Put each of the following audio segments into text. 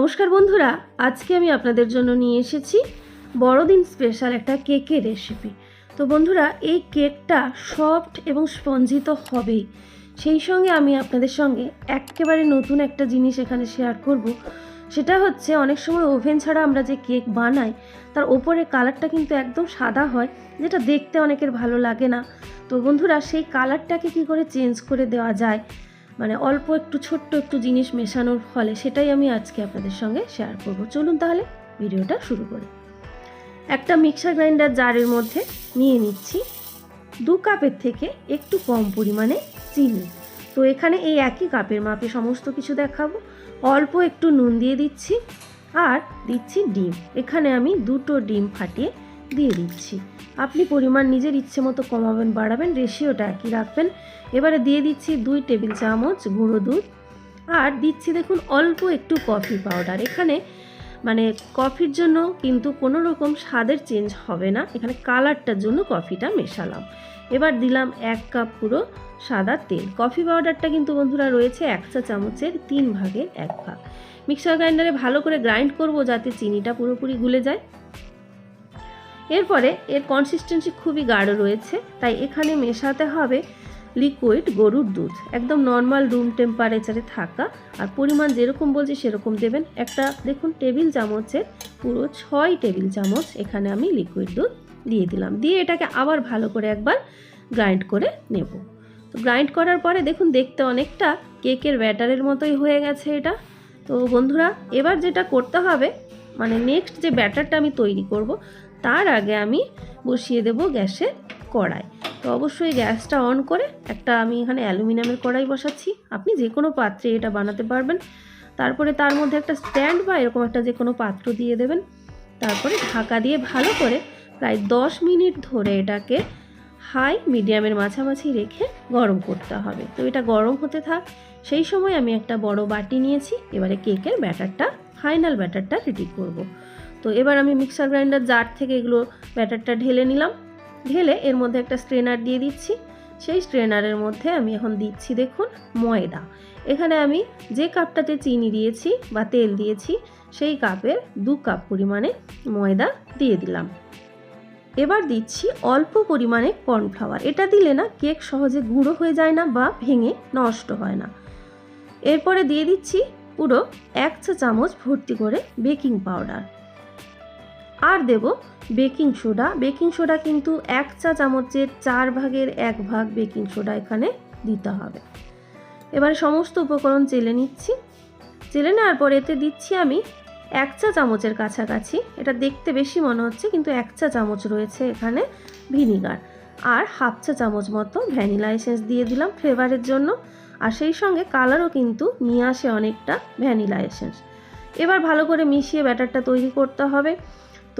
নমস্কার বন্ধুরা, আজকে আমি আপনাদের জন্য নিয়ে এসেছি বড়দিন স্পেশাল একটা কেকের রেসিপি তো বন্ধুরা, এই কেকটা সফট এবং স্পঞ্জি তো হবেই। সেই সঙ্গে আমি আপনাদের সঙ্গে একেবারে নতুন একটা জিনিস এখানে শেয়ার করব। সেটা হচ্ছে, অনেক সময় ওভেন ছাড়া আমরা যে কেক বানাই, তার ওপরে কালারটা কিন্তু একদম সাদা হয়, যেটা দেখতে অনেকের ভালো লাগে না। তো বন্ধুরা, সেই কালারটাকে কি করে চেঞ্জ করে দেওয়া যায়? মানে অল্প একটু ছোট্ট একটু জিনিস মেশানোর ফলে সেটাই আমি আজকে আপনাদের সঙ্গে শেয়ার করব। চলুন তাহলে ভিডিওটা শুরু করি। একটা মিক্সার গ্রাইন্ডার জারের মধ্যে নিয়ে নিচ্ছি দু কাপের থেকে একটু কম পরিমাণে চিনি। তো এখানে এই একই কাপের মাপে সমস্ত কিছু দেখাবো। অল্প একটু নুন দিয়ে দিচ্ছি আর দিচ্ছি ডিম। এখানে আমি দুটো ডিম ফাটিয়ে দিয়ে দিচ্ছি। আপনি পরিমাণ নিজের ইচ্ছে মতো কমাবেন, বাড়াবেন, রেশিওটা একই রাখবেন। এবারে দিয়ে দিচ্ছি দুই টেবিল চামচ গুঁড়ো দুধ। আর দিচ্ছি দেখুন অল্প একটু কফি পাউডার। এখানে মানে কফির জন্য কিন্তু কোনো রকম স্বাদের চেঞ্জ হবে না। এখানে কালারটার জন্য কফিটা মেশালাম। এবার দিলাম এক কাপ পুরো সাদা তেল। কফি পাউডারটা কিন্তু বন্ধুরা রয়েছে এক চা চামচের তিন ভাগের এক ভাগ। মিক্সার গ্রাইন্ডারে ভালো করে গ্রাইন্ড করব যাতে চিনিটা পুরোপুরি গুলে যায়। এরপরে এর কনসিস্টেন্সি খুবই গাঢ় রয়েছে, তাই এখানে মেশাতে হবে লিকুইড গরুর দুধ। একদম নর্মাল রুম টেম্পারেচারে থাকা, আর পরিমাণ যেরকম বলছি সেরকম দেবেন। একটা, দেখুন টেবিল চামচের পুরো ছয় টেবিল চামচ এখানে আমি লিকুইড দুধ দিয়ে দিলাম। দিয়ে এটাকে আবার ভালো করে একবার গ্রাইন্ড করে নেব। তো গ্রাইন্ড করার পরে দেখুন, দেখতে অনেকটা কেকের ব্যাটারের মতোই হয়ে গেছে এটা। তো বন্ধুরা, এবার যেটা করতে হবে মানে নেক্সট যে ব্যাটারটা আমি তৈরি করব তার আগে আমি বসিয়ে দেব গ্যাসে কড়াই। তো অবশ্যই গ্যাসটা অন করে একটা আমি এখানে অ্যালুমিনিয়ামের কড়াই বসাচ্ছি। আপনি যে কোনো পাত্রে এটা বানাতে পারবেন। তারপরে তার মধ্যে একটা স্ট্যান্ড বা এরকম একটা যে কোনো পাত্র দিয়ে দেবেন। তারপরে ঢাকা দিয়ে ভালো করে প্রায় দশ মিনিট ধরে এটাকে হাই, মিডিয়ামের মাঝামাঝি রেখে গরম করতে হবে। তো এটা গরম হতে থাক। সেই সময় আমি একটা বড় বাটি নিয়েছি। এবারে কেকের ব্যাটারটা, ফাইনাল ব্যাটারটা রেডি করব। তো এবার আমি মিক্সার গ্রাইন্ডার জার থেকে এগুলো ব্যাটারটা ঢেলে নিলাম। ঢেলে এর মধ্যে একটা স্ট্রেনার দিয়ে দিচ্ছি। সেই স্ট্রেনারের মধ্যে আমি এখন দিচ্ছি দেখুন ময়দা। এখানে আমি যে কাপটাতে চিনি দিয়েছি বা তেল দিয়েছি, সেই কাপের দু কাপ পরিমাণে ময়দা দিয়ে দিলাম। এবার দিচ্ছি অল্প পরিমাণে কর্নফ্লাওয়ার। এটা দিলে না কেক সহজে গুঁড়ো হয়ে যায় না বা ভেঙে নষ্ট হয় না। এরপরে দিয়ে দিচ্ছি পুরো এক চা চামচ ভর্তি করে বেকিং পাউডার। আর দেব বেকিং সোডা। বেকিং সোডা কিন্তু এক চা চামচের চার ভাগের এক ভাগ বেকিং সোডা এখানে দিতে হবে। এবার সমস্ত উপকরণ চেলে নিচ্ছি। চেলে নেওয়ার পর এতে দিচ্ছি আমি এক চা চামচের কাছাকাছি। এটা দেখতে বেশি মনে হচ্ছে, কিন্তু এক চা চামচ রয়েছে এখানে ভিনিগার। আর হাফ চা চামচ মতো ভ্যানিলা এসেন্স দিয়ে দিলাম ফ্লেভারের জন্য। আর সেই সঙ্গে কালারও কিন্তু নিয়ে আসে অনেকটা ভ্যানিলা এসেন্স। এবার ভালো করে মিশিয়ে ব্যাটারটা তৈরি করতে হবে।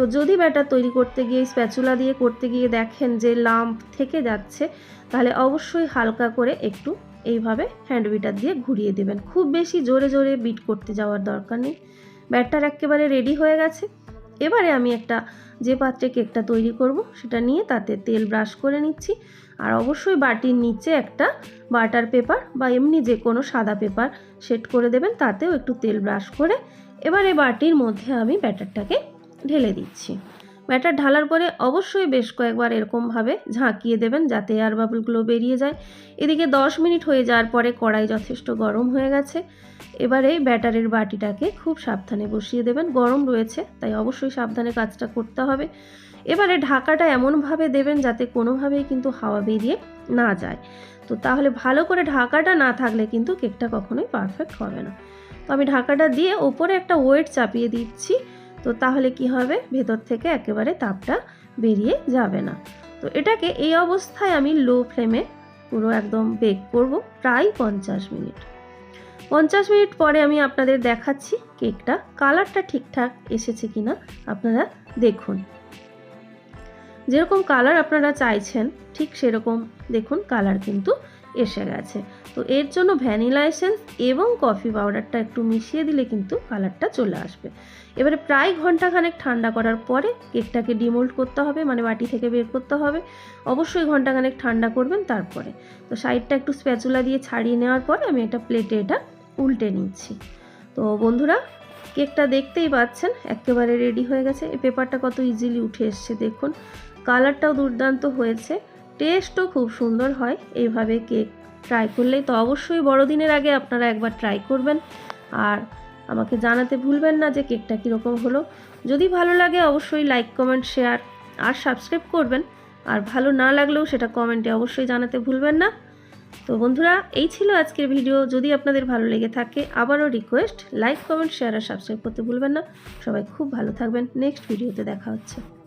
তো যদি ব্যাটার তৈরি করতে গিয়ে, স্প্যাচুলা দিয়ে করতে গিয়ে দেখেন যে লাম্প থেকে যাচ্ছে, তাহলে অবশ্যই হালকা করে একটু এইভাবে হ্যান্ড বিটার দিয়ে ঘুরিয়ে দেবেন। খুব বেশি জোরে জোরে বিট করতে যাওয়ার দরকার নেই। ব্যাটার একেবারে রেডি হয়ে গেছে। এবারে আমি একটা যে পাত্রে কেকটা তৈরি করব, সেটা নিয়ে তাতে তেল ব্রাশ করে নিচ্ছি। আর অবশ্যই বাটির নিচে একটা বাটার পেপার বা এমনি যে কোনো সাদা পেপার সেট করে দেবেন, তাতেও একটু তেল ব্রাশ করে এবারে বাটির মধ্যে আমি ব্যাটারটাকে ঢেলে দিচ্ছি। ব্যাটার ঢালার পরে অবশ্যই বেশ কয়েকবার এরকমভাবে ঝাঁকিয়ে দেবেন যাতে এয়ার বাবলগুলো বেরিয়ে যায়। এদিকে দশ মিনিট হয়ে যাওয়ার পরে কড়াই যথেষ্ট গরম হয়ে গেছে। এবারে ব্যাটারের বাটিটাকে খুব সাবধানে বসিয়ে দেবেন। গরম রয়েছে, তাই অবশ্যই সাবধানে কাজটা করতে হবে। এবারে ঢাকাটা এমনভাবে দেবেন যাতে কোনোভাবেই কিন্তু হাওয়া বেরিয়ে না যায়। তো তাহলে ভালো করে ঢাকাটা না থাকলে কিন্তু কেকটা কখনোই পারফেক্ট হবে না। তো আমি ঢাকাটা দিয়ে ওপরে একটা ওয়েট চাপিয়ে দিচ্ছি। তো তাহলে কি হবে? ভেতর থেকে একেবারে তাপটা বেরিয়ে যাবে না। তো এটাকে এই অবস্থায় আমি লো ফ্লেমে পুরো একদম বেক করব প্রায় পঞ্চাশ মিনিট। পঞ্চাশ মিনিট পরে আমি আপনাদের দেখাচ্ছি কেকটা কালারটা ঠিকঠাক এসেছে কিনা আপনারা দেখুন। যেরকম কালার আপনারা চাইছেন, ঠিক সেরকম দেখুন কালার কিন্তু এসে গেছে। তো এর জন্য ভ্যানিলা এসেন্স এবং কফি পাউডারটা একটু মিশিয়ে দিলে কিন্তু কালারটা চলে আসবে। এবারে প্রায় ঘন্টাখানেক ঠান্ডা করার পরে কেকটাকে ডিমোল্ড করতে হবে মানে বাটি থেকে বের করতে হবে। অবশ্যই ঘন্টাখানেক ঠান্ডা করবেন তারপরে। তো সাইডটা একটু স্প্যাচুলা দিয়ে ছাড়িয়ে নেওয়ার পরে আমি এটা প্লেটে এটা উল্টে নিচ্ছি। তো বন্ধুরা, কেকটা দেখতেই পাচ্ছেন, একেবারে রেডি হয়ে গেছে। এই পেপারটা কত ইজিলি উঠে এসছে, দেখুন। কালারটাও দুর্দান্ত হয়েছে। টেস্টও খুব সুন্দর হয়। এইভাবে কেক ট্রাই করলেই তো অবশ্যই বড়দিনের আগে আপনারা একবার ট্রাই করবেন। আর আমাকে জানাতে ভুলবেন না যে কেকটা কীরকম হলো। যদি ভালো লাগে অবশ্যই লাইক কমেন্ট শেয়ার আর সাবস্ক্রাইব করবেন। আর ভালো না লাগলেও সেটা কমেন্টে অবশ্যই জানাতে ভুলবেন না। তো বন্ধুরা, এই ছিল আজকের ভিডিও যদি আপনাদের ভালো লেগে থাকে, আবারও রিকোয়েস্ট লাইক কমেন্ট শেয়ার আর সাবস্ক্রাইব করতে ভুলবেন না। সবাই খুব ভালো থাকবেন। নেক্সট ভিডিওতে দেখা হচ্ছে।